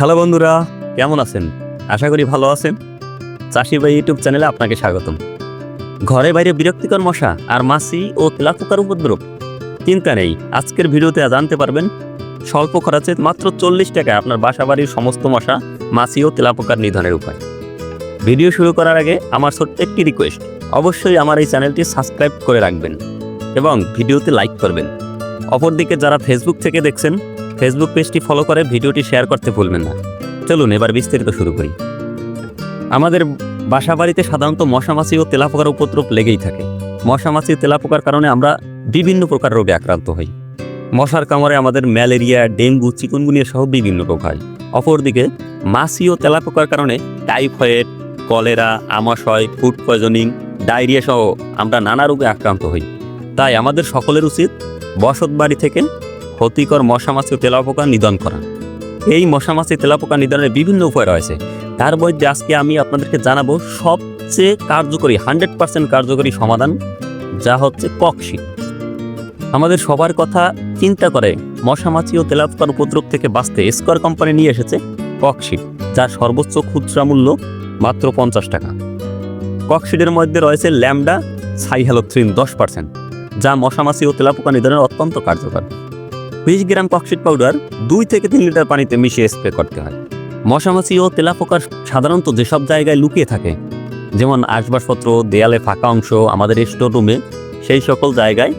Hello বন্ধুরা, কেমন আছেন? আশা করি ভালো আছেন। চাষি ভাই ইউটিউব চ্যানেলে আপনাকে স্বাগতম। ঘরে বাইরে বিরক্তিকর মশা আর মাছি ও তেলাপোকার উপদ্রব। চিন্তা নেই, আজকের ভিডিওতে জানতে পারবেন, স্বল্প খরচে মাত্র চল্লিশ টাকায় আপনার বাসা বাড়ির সমস্ত মশা, মাছি ও তেলাপোকার নিধনের উপায়। ভিডিও শুরু করার আগে আমার ছোট্ট একটি রিকোয়েস্ট অবশ্যই আমার এই চ্যানেলটি সাবস্ক্রাইব করে রাখবেন এবং ভিডিওতে লাইক করবেন। অপরদিকে যারা ফেসবুক থেকে দেখছেন ফেসবুক পেজটি ফলো করে ভিডিওটি শেয়ার করতে ভুলবেন না। চলুন, এবার বিস্তারিত শুরু করি। আমাদের বাসা বাড়িতে সাধারণত মশামাছি ও তেলাপোকার উপদ্রব লেগেই থাকে। মশামাছি তেলাপোকার কারণে আমরা বিভিন্ন প্রকার রোগে আক্রান্ত হই। মশার কামড়ে আমাদের ম্যালেরিয়া, ডেঙ্গু, চিকুনগুনিয়া সহ বিভিন্ন রোগ হয়। অপরদিকে, মাছি ও তেলাপোকার কারণে টাইফয়েড, কলেরা, আমাশয়, ফুড পয়জনিং, ডায়রিয়া সহ আমরা নানা রোগে আক্রান্ত হই। তাই আমাদের সকলের উচিত বসত বাড়ি থেকে ক্ষতিকর মশামাছি ও তেলাপোকা নিধন করা। এই মশা মশামাছি তেলাপোকা নিধনের বিভিন্ন উপায় রয়েছে। তার মধ্যে আজকে আমি আপনাদেরকে জানাব সবচেয়ে কার্যকরী, হান্ড্রেড পার্সেন্ট কার্যকরী সমাধান, যা হচ্ছে ককশিট আমাদের সবার কথা চিন্তা করে মশামাছি ও তেলাপোকার উপদ্রব থেকে বাঁচতে স্কোয়ার কোম্পানি নিয়ে এসেছে ককশিট যার সর্বোচ্চ খুচরা মূল্য মাত্র পঞ্চাশ টাকা। ককশিটের মধ্যে রয়েছে ল্যামডা সাইহ্যালোথ্রিন দশ পার্সেন্ট, যা মশামাছি ও তেলাপোকা নিধনের অত্যন্ত কার্যকর। বিশ গ্রাম ককশিট পাউডার দুই থেকে তিন লিটার পানিতে মিশিয়ে স্প্রে করতে হয়। মশামাছি ও তেলাপোকার সাধারণত যেসব জায়গায় লুকিয়ে থাকে, যেমন আসবাবপত্র, দেয়ালে ফাঁকা অংশ, আমাদের স্টোর রুমে, সেই সকল জায়গায়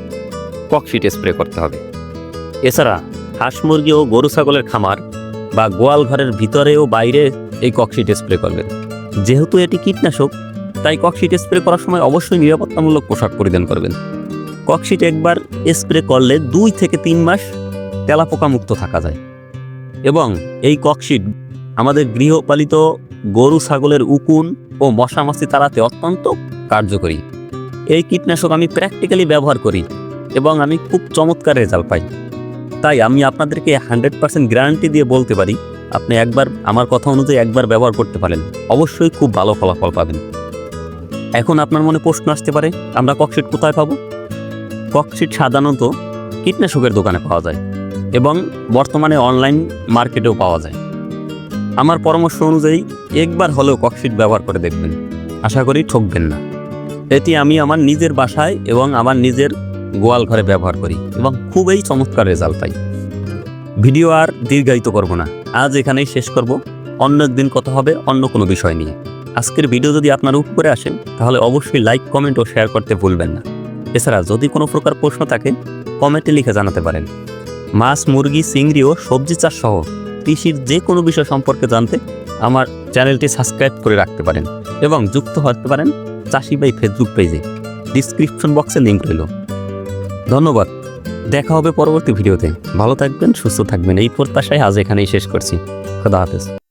ককশিট স্প্রে করতে হবে। এছাড়া হাঁস মুরগি ও গরু ছাগলের খামার বা গোয়াল ঘরের ভিতরে ও বাইরে এই ককশিট স্প্রে করবেন। যেহেতু এটি কীটনাশক, তাই ককশিট স্প্রে করার সময় অবশ্যই নিরাপত্তামূলক পোশাক পরিধান করবেন। ককশিট একবার স্প্রে করলে দুই থেকে তিন মাস তেলাপোকা মুক্ত থাকা যায়। এবং এই ককশিট আমাদের গৃহপালিত গরু, ছাগলের উকুন ও মশামাছি তাড়াতে অত্যন্ত কার্যকরী। এই কীটনাশক আমি প্র্যাকটিক্যালি ব্যবহার করি এবং আমি খুব চমৎকার রেজাল্ট পাই। তাই আমি আপনাদেরকে হান্ড্রেড পার্সেন্ট গ্যারান্টি দিয়ে বলতে পারি, আপনি একবার আমার কথা অনুযায়ী একবার ব্যবহার করতে পারেন, অবশ্যই খুব ভালো ফলাফল পাবেন। এখন আপনার মনে প্রশ্ন আসতে পারে, আমরা ককশিট কোথায় পাবো? ককশিট সাধারণত কীটনাশকের দোকানে পাওয়া যায়। এবং বর্তমানে অনলাইন মার্কেটেও পাওয়া যায়। আমার পরামর্শ অনুযায়ী একবার হলেও ককশিট ব্যবহার করে দেখবেন। আশা করি ঠকবেন না। এটি আমি আমার নিজের বাসায় এবং আমার নিজের গোয়াল ঘরে ব্যবহার করি এবং খুবই চমৎকার রেজাল্ট পাই। ভিডিও আর দীর্ঘায়িত করব না। আজ এখানেই শেষ করব। অন্য একদিন কথা হবে অন্য কোনো বিষয় নিয়ে। আজকের ভিডিও যদি আপনার উপরে আসেন তাহলে অবশ্যই লাইক কমেন্ট ও শেয়ার করতে ভুলবেন না। এছাড়া যদি কোনো প্রকার প্রশ্ন থাকে কমেন্টে লিখে জানাতে পারেন। মাছ, মুরগি, চিংড়ি ও সবজি চাষ সহ কৃষির যে কোনো বিষয় সম্পর্কে জানতে আমার চ্যানেলটি সাবস্ক্রাইব করে রাখতে পারেন এবং যুক্ত হতে পারেন চাষি বাই ফেসবুক পেজে। ডিসক্রিপশন বক্সে লিঙ্ক রইল। ধন্যবাদ। দেখা হবে পরবর্তী ভিডিওতে। ভালো থাকবেন, সুস্থ থাকবেন। এই প্রত্যাশায় আজ এখানেই শেষ করছি। খোদা হাফেজ।